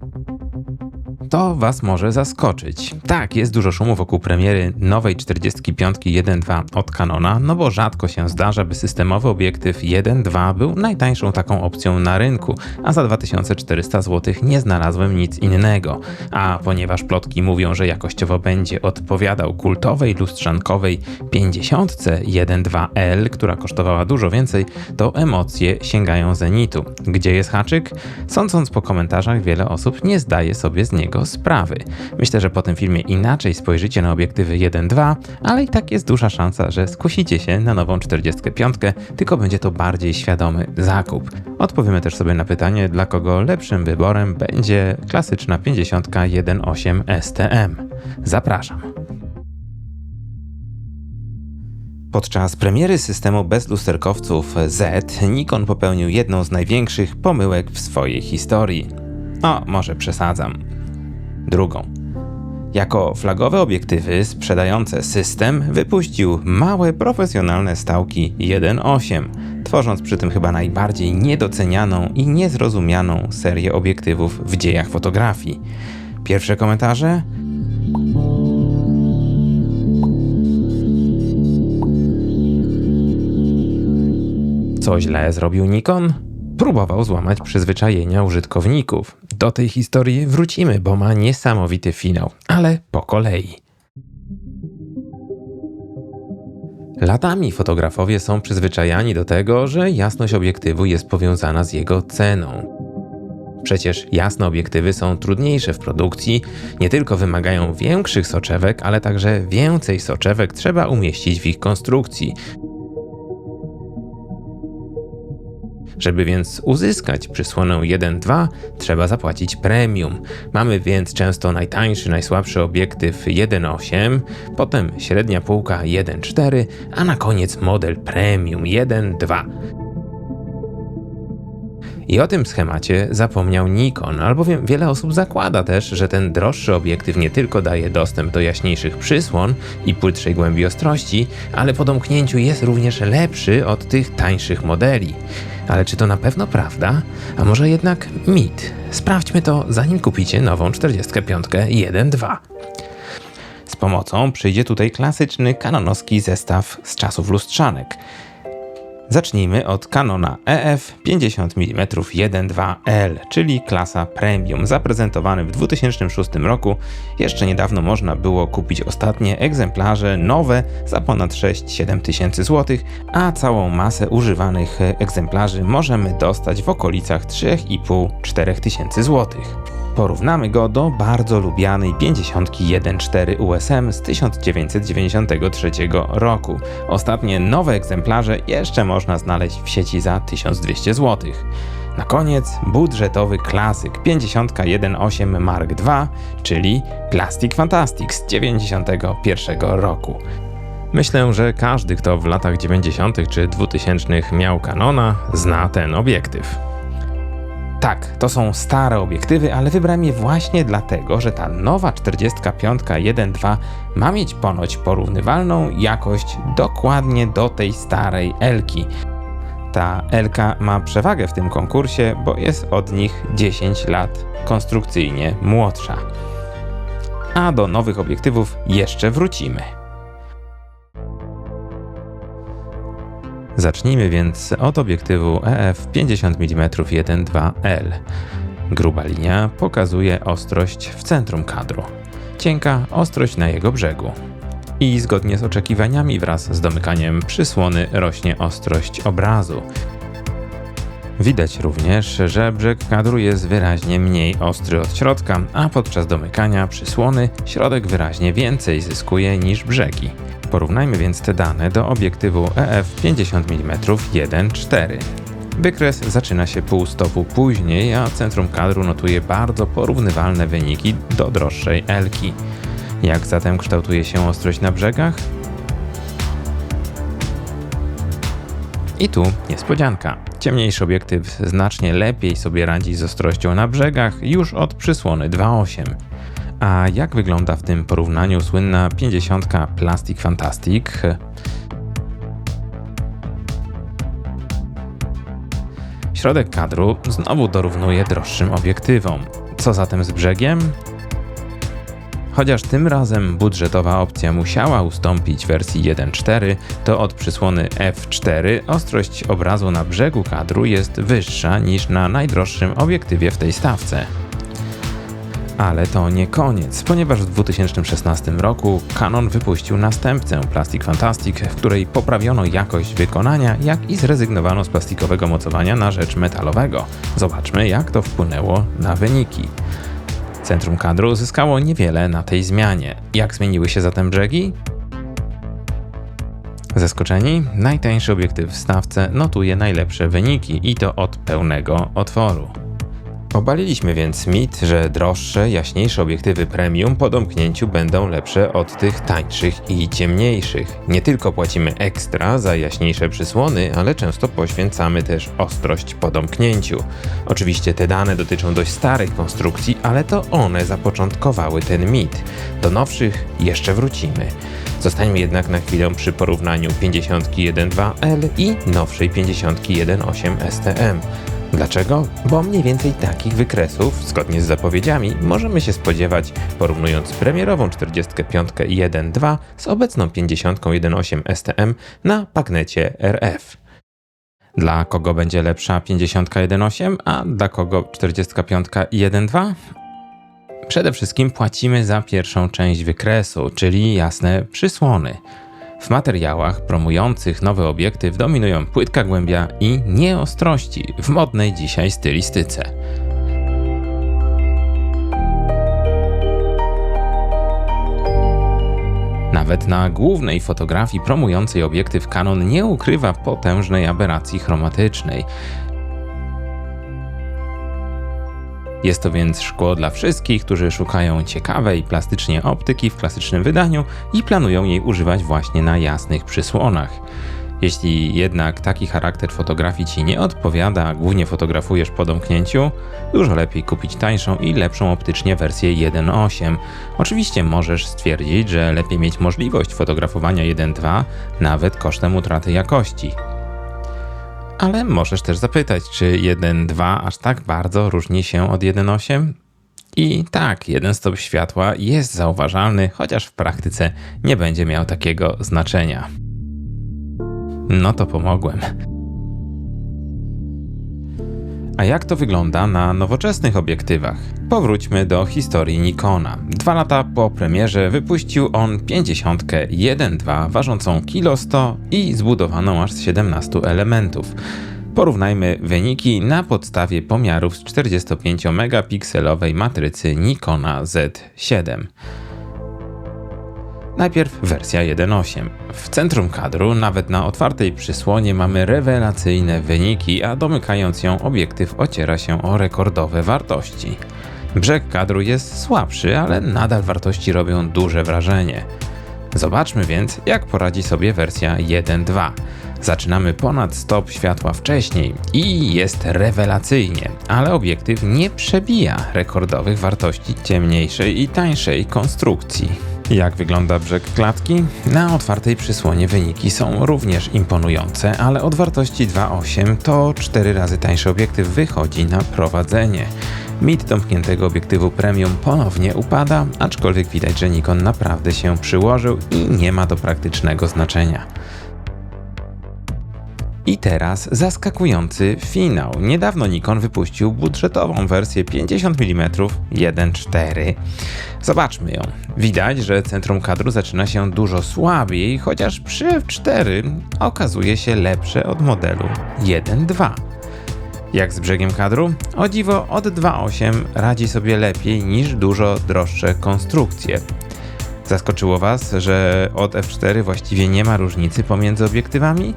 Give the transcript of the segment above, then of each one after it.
Thank you. To Was może zaskoczyć. Tak, jest dużo szumu wokół premiery nowej 45 1.2 od Canona, no bo rzadko się zdarza, by systemowy obiektyw 1.2 był najtańszą taką opcją na rynku, a za 2400 zł nie znalazłem nic innego. A ponieważ plotki mówią, że jakościowo będzie odpowiadał kultowej lustrzankowej 50 1.2L, która kosztowała dużo więcej, to emocje sięgają zenitu. Gdzie jest haczyk? Sądząc po komentarzach, wiele osób nie zdaje sobie z niego sprawy. Myślę, że po tym filmie inaczej spojrzycie na obiektywy 1.2, ale i tak jest duża szansa, że skusicie się na nową 45, tylko będzie to bardziej świadomy zakup. Odpowiemy też sobie na pytanie, dla kogo lepszym wyborem będzie klasyczna 50 1.8 STM. Zapraszam. Podczas premiery systemu bez lusterkowców Z Nikon popełnił jedną z największych pomyłek w swojej historii. O, może przesadzam. Drugą. Jako flagowe obiektywy sprzedające system wypuścił małe profesjonalne stałki 1.8, tworząc przy tym chyba najbardziej niedocenianą i niezrozumianą serię obiektywów w dziejach fotografii. Pierwsze komentarze? Co źle zrobił Nikon? Próbował złamać przyzwyczajenia użytkowników. Do tej historii wrócimy, bo ma niesamowity finał, ale po kolei. Latami fotografowie są przyzwyczajani do tego, że jasność obiektywu jest powiązana z jego ceną. Przecież jasne obiektywy są trudniejsze w produkcji, nie tylko wymagają większych soczewek, ale także więcej soczewek trzeba umieścić w ich konstrukcji, Żeby więc uzyskać przysłonę 1.2, trzeba zapłacić premium. Mamy więc często najtańszy, najsłabszy obiektyw 1.8, potem średnia półka 1.4, a na koniec model premium 1.2. I o tym schemacie zapomniał Nikon, albowiem wiele osób zakłada też, że ten droższy obiektyw nie tylko daje dostęp do jaśniejszych przysłon i płytszej głębi ostrości, ale po domknięciu jest również lepszy od tych tańszych modeli. Ale czy to na pewno prawda? A może jednak mit? Sprawdźmy to zanim kupicie nową 45 1.2. Z pomocą przyjdzie tutaj klasyczny kanonowski zestaw z czasów lustrzanek. Zacznijmy od Canona EF 50 mm 1.2L, czyli klasa Premium, zaprezentowany w 2006 roku. Jeszcze niedawno można było kupić ostatnie egzemplarze nowe za ponad 6-7 tysięcy złotych, a całą masę używanych egzemplarzy możemy dostać w okolicach 3,5-4 tysięcy złotych. Porównamy go do bardzo lubianej 51.4 USM z 1993 roku. Ostatnie nowe egzemplarze jeszcze można znaleźć w sieci za 1200 zł. Na koniec budżetowy klasyk 51.8 Mark II, czyli Plastic Fantastic z 1991 roku. Myślę, że każdy, kto w latach 90. czy 2000 miał Canona, zna ten obiektyw. Tak, to są stare obiektywy, ale wybrałem je właśnie dlatego, że ta nowa 45 1.2 ma mieć ponoć porównywalną jakość dokładnie do tej starej Elki. Ta Elka ma przewagę w tym konkursie, bo jest od nich 10 lat konstrukcyjnie młodsza. A do nowych obiektywów jeszcze wrócimy. Zacznijmy więc od obiektywu EF 50 mm 1.2L. Gruba linia pokazuje ostrość w centrum kadru, cienka ostrość na jego brzegu. I zgodnie z oczekiwaniami wraz z domykaniem przysłony rośnie ostrość obrazu. Widać również, że brzeg kadru jest wyraźnie mniej ostry od środka, a podczas domykania przysłony środek wyraźnie więcej zyskuje niż brzegi. Porównajmy więc te dane do obiektywu EF 50 mm 1.4. Wykres zaczyna się pół stopu później, a centrum kadru notuje bardzo porównywalne wyniki do droższej Elki. Jak zatem kształtuje się ostrość na brzegach? I tu niespodzianka. Ciemniejszy obiektyw znacznie lepiej sobie radzi z ostrością na brzegach już od przysłony 2.8. A jak wygląda w tym porównaniu słynna 50 Plastic Fantastic? Środek kadru znowu dorównuje droższym obiektywom. Co zatem z brzegiem? Chociaż tym razem budżetowa opcja musiała ustąpić wersji 1.4, to od przysłony f4 ostrość obrazu na brzegu kadru jest wyższa niż na najdroższym obiektywie w tej stawce. Ale to nie koniec, ponieważ w 2016 roku Canon wypuścił następcę Plastic Fantastic, w której poprawiono jakość wykonania, jak i zrezygnowano z plastikowego mocowania na rzecz metalowego. Zobaczmy, jak to wpłynęło na wyniki. Centrum kadru zyskało niewiele na tej zmianie. Jak zmieniły się zatem brzegi? Zaskoczeni? Najtańszy obiektyw w stawce notuje najlepsze wyniki i to od pełnego otworu. Obaliliśmy więc mit, że droższe, jaśniejsze obiektywy premium po domknięciu będą lepsze od tych tańszych i ciemniejszych. Nie tylko płacimy ekstra za jaśniejsze przysłony, ale często poświęcamy też ostrość po domknięciu. Oczywiście te dane dotyczą dość starych konstrukcji, ale to one zapoczątkowały ten mit. Do nowszych jeszcze wrócimy. Zostańmy jednak na chwilę przy porównaniu 51.2L i nowszej 51.8 STM. Dlaczego? Bo mniej więcej takich wykresów, zgodnie z zapowiedziami, możemy się spodziewać porównując premierową 45 1.2 z obecną 50 1.8 STM na pagnecie RF. Dla kogo będzie lepsza 50 1.8, a dla kogo 45 1.2? Przede wszystkim płacimy za pierwszą część wykresu, czyli jasne przysłony. W materiałach promujących nowy obiektyw dominują płytka głębia i nieostrości w modnej dzisiaj stylistyce. Nawet na głównej fotografii promującej obiektyw Canon nie ukrywa potężnej aberracji chromatycznej. Jest to więc szkło dla wszystkich, którzy szukają ciekawej plastycznie optyki w klasycznym wydaniu i planują jej używać właśnie na jasnych przysłonach. Jeśli jednak taki charakter fotografii Ci nie odpowiada, głównie fotografujesz po domknięciu, dużo lepiej kupić tańszą i lepszą optycznie wersję 1.8. Oczywiście możesz stwierdzić, że lepiej mieć możliwość fotografowania 1.2 nawet kosztem utraty jakości. Ale możesz też zapytać, czy 1.2 aż tak bardzo różni się od 1.8? I tak, jeden stop światła jest zauważalny, chociaż w praktyce nie będzie miał takiego znaczenia. No to pomogłem. A jak to wygląda na nowoczesnych obiektywach? Powróćmy do historii Nikona. Dwa lata po premierze wypuścił on 50 1.2 ważącą kilo 100 i zbudowaną aż z 17 elementów. Porównajmy wyniki na podstawie pomiarów z 45-megapikselowej matrycy Nikona Z7. Najpierw wersja 1.8. W centrum kadru, nawet na otwartej przysłonie, mamy rewelacyjne wyniki, a domykając ją, obiektyw ociera się o rekordowe wartości. Brzeg kadru jest słabszy, ale nadal wartości robią duże wrażenie. Zobaczmy więc, jak poradzi sobie wersja 1.2. Zaczynamy ponad stop światła wcześniej i jest rewelacyjnie, ale obiektyw nie przebija rekordowych wartości ciemniejszej i tańszej konstrukcji. Jak wygląda brzeg klatki? Na otwartej przysłonie wyniki są również imponujące, ale od wartości 2.8 to 4 razy tańszy obiektyw wychodzi na prowadzenie. Mit domkniętego obiektywu premium ponownie upada, aczkolwiek widać, że Nikon naprawdę się przyłożył i nie ma to praktycznego znaczenia. I teraz zaskakujący finał. Niedawno Nikon wypuścił budżetową wersję 50 mm 1.4. Zobaczmy ją. Widać, że centrum kadru zaczyna się dużo słabiej, chociaż przy f4 okazuje się lepsze od modelu 1.2. Jak z brzegiem kadru? O dziwo od 2.8 radzi sobie lepiej niż dużo droższe konstrukcje. Zaskoczyło Was, że od f4 właściwie nie ma różnicy pomiędzy obiektywami?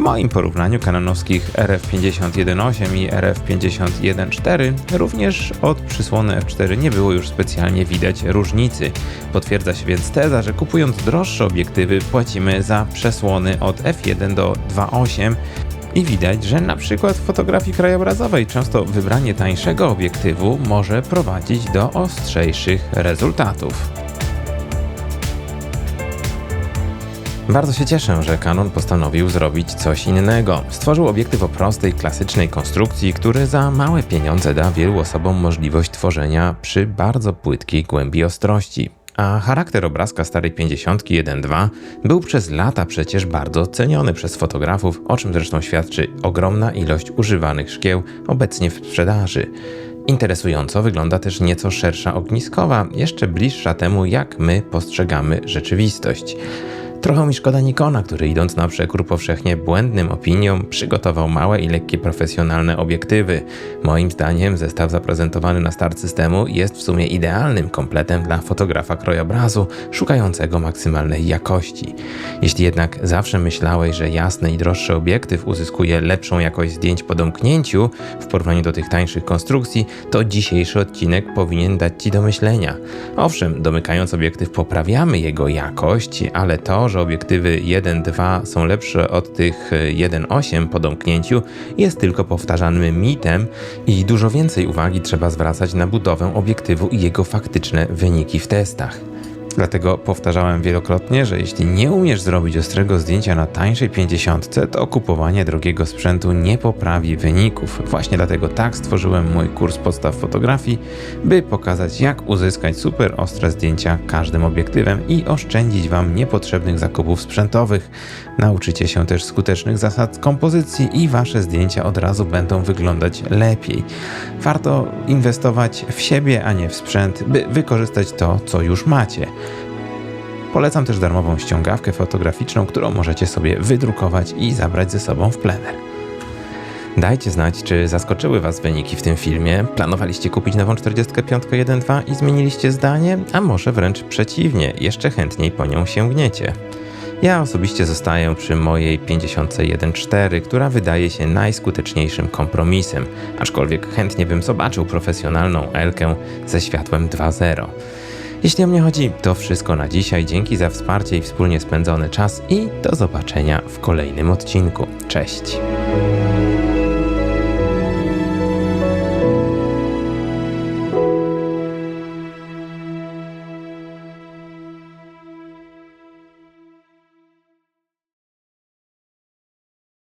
W moim porównaniu kanonowskich RF51.8 i RF51.4 również od przysłony F4 nie było już specjalnie widać różnicy. Potwierdza się więc teza, że kupując droższe obiektywy płacimy za przesłony od F1 do 2.8 i widać, że na przykład w fotografii krajobrazowej często wybranie tańszego obiektywu może prowadzić do ostrzejszych rezultatów. Bardzo się cieszę, że Canon postanowił zrobić coś innego. Stworzył obiektyw o prostej, klasycznej konstrukcji, który za małe pieniądze da wielu osobom możliwość tworzenia przy bardzo płytkiej głębi ostrości. A charakter obrazka starej 50 1.2 był przez lata przecież bardzo ceniony przez fotografów, o czym zresztą świadczy ogromna ilość używanych szkieł obecnie w sprzedaży. Interesująco wygląda też nieco szersza ogniskowa, jeszcze bliższa temu, jak my postrzegamy rzeczywistość. Trochę mi szkoda Nikona, który idąc na przekór powszechnie błędnym opiniom, przygotował małe i lekkie profesjonalne obiektywy. Moim zdaniem zestaw zaprezentowany na start systemu jest w sumie idealnym kompletem dla fotografa krajobrazu szukającego maksymalnej jakości. Jeśli jednak zawsze myślałeś, że jasny i droższy obiektyw uzyskuje lepszą jakość zdjęć po domknięciu w porównaniu do tych tańszych konstrukcji, to dzisiejszy odcinek powinien dać Ci do myślenia. Owszem, domykając obiektyw poprawiamy jego jakość, ale to, że obiektywy 1.2 są lepsze od tych 1.8 po domknięciu jest tylko powtarzanym mitem i dużo więcej uwagi trzeba zwracać na budowę obiektywu i jego faktyczne wyniki w testach. Dlatego powtarzałem wielokrotnie, że jeśli nie umiesz zrobić ostrego zdjęcia na tańszej 50, to kupowanie drogiego sprzętu nie poprawi wyników. Właśnie dlatego tak stworzyłem mój kurs podstaw fotografii, by pokazać jak uzyskać super ostre zdjęcia każdym obiektywem i oszczędzić Wam niepotrzebnych zakupów sprzętowych. Nauczycie się też skutecznych zasad kompozycji i Wasze zdjęcia od razu będą wyglądać lepiej. Warto inwestować w siebie, a nie w sprzęt, by wykorzystać to, co już macie. Polecam też darmową ściągawkę fotograficzną, którą możecie sobie wydrukować i zabrać ze sobą w plener. Dajcie znać, czy zaskoczyły Was wyniki w tym filmie. Planowaliście kupić nową 45 1.2 i zmieniliście zdanie, a może wręcz przeciwnie, jeszcze chętniej po nią sięgniecie. Ja osobiście zostaję przy mojej 51.4, która wydaje się najskuteczniejszym kompromisem, aczkolwiek chętnie bym zobaczył profesjonalną Elkę ze światłem 2.0. Jeśli o mnie chodzi, to wszystko na dzisiaj. Dzięki za wsparcie i wspólnie spędzony czas i do zobaczenia w kolejnym odcinku. Cześć!